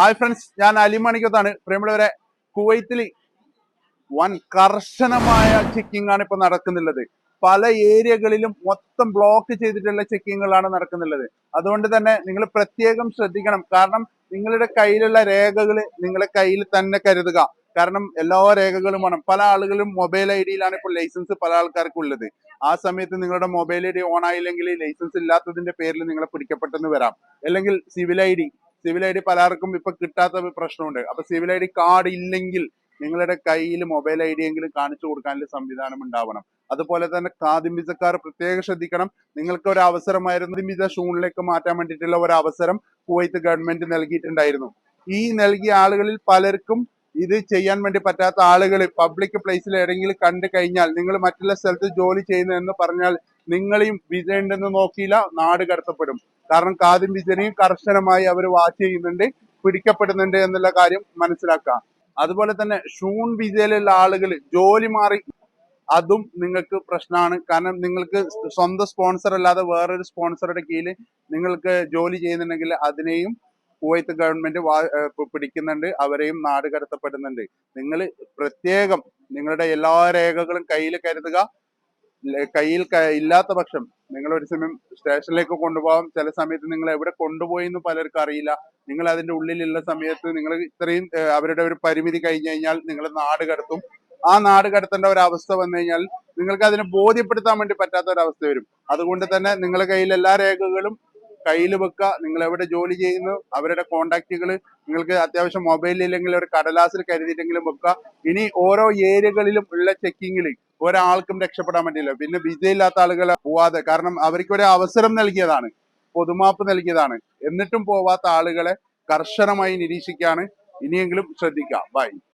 Hi friends ഞാൻ അലിമണിക്കത്താണ് പ്രിയമുള്ളവരെ കുവൈത്തിൽ വൻ കർശനമായ ചെക്കിംഗ് ആണ് ഇപ്പൊ നടക്കുന്നുള്ളത്. പല ഏരിയകളിലും മൊത്തം ബ്ലോക്ക് ചെയ്തിട്ടുള്ള ചെക്കിങ്ങുകളാണ് നടക്കുന്നുള്ളത്. അതുകൊണ്ട് തന്നെ നിങ്ങൾ പ്രത്യേകം ശ്രദ്ധിക്കണം. കാരണം നിങ്ങളുടെ കയ്യിലുള്ള രേഖകൾ നിങ്ങളുടെ കയ്യിൽ തന്നെ കരുതുക. കാരണം എല്ലാ രേഖകളും വേണം. പല ആളുകളും മൊബൈൽ ഐ ഡിയിലാണ് ഇപ്പോൾ ലൈസൻസ് പല ആൾക്കാർക്കും ഉള്ളത് ആ സമയത്ത് നിങ്ങളുടെ മൊബൈൽ ഐ ഡി ഓൺ ആയില്ലെങ്കിൽ ലൈസൻസ് ഇല്ലാത്തതിന്റെ പേരിൽ നിങ്ങളെ പിടിക്കപ്പെട്ടെന്ന് വരാം. അല്ലെങ്കിൽ civil I D civil I D പലർക്കും ഇപ്പൊ കിട്ടാത്ത പ്രശ്നമുണ്ട്. അപ്പൊ സിവിൽ ഐ ഡി കാർഡ് ഇല്ലെങ്കിൽ നിങ്ങളുടെ കയ്യിൽ മൊബൈൽ ഐ ഡി എങ്കിലും കാണിച്ചു കൊടുക്കാനുള്ള സംവിധാനം ഉണ്ടാവണം. അതുപോലെ തന്നെ കാതിമ്പിസക്കാർ പ്രത്യേകം ശ്രദ്ധിക്കണം. നിങ്ങൾക്ക് ഒരു അവസരമായിരുന്നു കാതിമ്പിച്ച ഷൂണിലേക്ക് മാറ്റാൻ വേണ്ടിയിട്ടുള്ള ഒരു അവസരം കുവൈത്ത് ഗവൺമെന്റ് നൽകിയിട്ടുണ്ടായിരുന്നു. ഈ നൽകിയ ആളുകളിൽ പലർക്കും ഇത് ചെയ്യാൻ വേണ്ടി പറ്റാത്ത ആളുകൾ പബ്ലിക് പ്ലേസിൽ എവിടെയെങ്കിലും കണ്ടു കഴിഞ്ഞാൽ നിങ്ങൾ മറ്റുള്ള സ്ഥലത്ത് ജോലി ചെയ്യുന്നു എന്ന് പറഞ്ഞാൽ നിങ്ങളെയും വിജയുണ്ടെന്ന് നോക്കിയില്ല നാട് കടത്തപ്പെടും. കാരണം കാതും വിജയനെയും കർശനമായി അവർ വാച്ച് ചെയ്യുന്നുണ്ട് പിടിക്കപ്പെടുന്നുണ്ട് എന്നുള്ള കാര്യം മനസ്സിലാക്കുക. അതുപോലെ തന്നെ ഷൂൺ വിജയിലുള്ള ആളുകൾ ജോലി മാറി അതും നിങ്ങൾക്ക് പ്രശ്നമാണ്. കാരണം നിങ്ങൾക്ക് സ്വന്തം സ്പോൺസർ അല്ലാതെ വേറൊരു സ്പോൺസറുടെ കീഴിൽ നിങ്ങൾക്ക് ജോലി ചെയ്യുന്നുണ്ടെങ്കിൽ അതിനെയും കുവൈത്ത് ഗവൺമെന്റ് പിടിക്കുന്നുണ്ട് അവരെയും നാട് കടത്തപ്പെടുന്നുണ്ട്. നിങ്ങൾ പ്രത്യേകം നിങ്ങളുടെ എല്ലാ രേഖകളും കയ്യിൽ കരുതുക. കയ്യിൽ ഇല്ലാത്ത പക്ഷം നിങ്ങൾ ഒരു സമയം സ്റ്റേഷനിലേക്ക് കൊണ്ടുപോകാം. ചില സമയത്ത് നിങ്ങൾ എവിടെ കൊണ്ടുപോയി എന്ന് പലർക്കും അറിയില്ല. നിങ്ങൾ അതിന്റെ ഉള്ളിലുള്ള സമയത്ത് നിങ്ങൾ ഇത്രയും അവരുടെ ഒരു പരിമിതി കഴിഞ്ഞു കഴിഞ്ഞാൽ നിങ്ങൾ നാട് കടത്തും. ആ നാട് കടത്തേണ്ട ഒരു അവസ്ഥ വന്നു കഴിഞ്ഞാൽ നിങ്ങൾക്ക് അതിനെ ബോധ്യപ്പെടുത്താൻ വേണ്ടി പറ്റാത്ത ഒരു അവസ്ഥ വരും. അതുകൊണ്ട് തന്നെ നിങ്ങളുടെ കയ്യിൽ എല്ലാ രേഖകളും കയ്യിൽ വെക്കുക നിങ്ങൾ എവിടെ ജോലി ചെയ്യുന്നു അവരുടെ കോണ്ടാക്റ്റുകൾ നിങ്ങൾക്ക് അത്യാവശ്യം മൊബൈലിൽ ഇല്ലെങ്കിൽ ഒരു കടലാസിൽ കരുതിയിട്ടെങ്കിലും വെക്കുക ഇനി ഓരോ ഏരിയകളിലും ഉള്ള ചെക്കിങ്ങിൽ ഒരാൾക്കും രക്ഷപ്പെടാൻ പറ്റില്ല. പിന്നെ വിജയില്ലാത്ത ആളുകൾ പോവാതെ കാരണം അവർക്ക് ഒരു അവസരം നൽകിയതാണ് പൊതുമാപ്പ് നൽകിയതാണ്. എന്നിട്ടും പോവാത്ത ആളുകളെ കർശനമായി നിരീക്ഷിക്കാണ്. ഇനിയെങ്കിലും ശ്രദ്ധിക്കുക ബൈ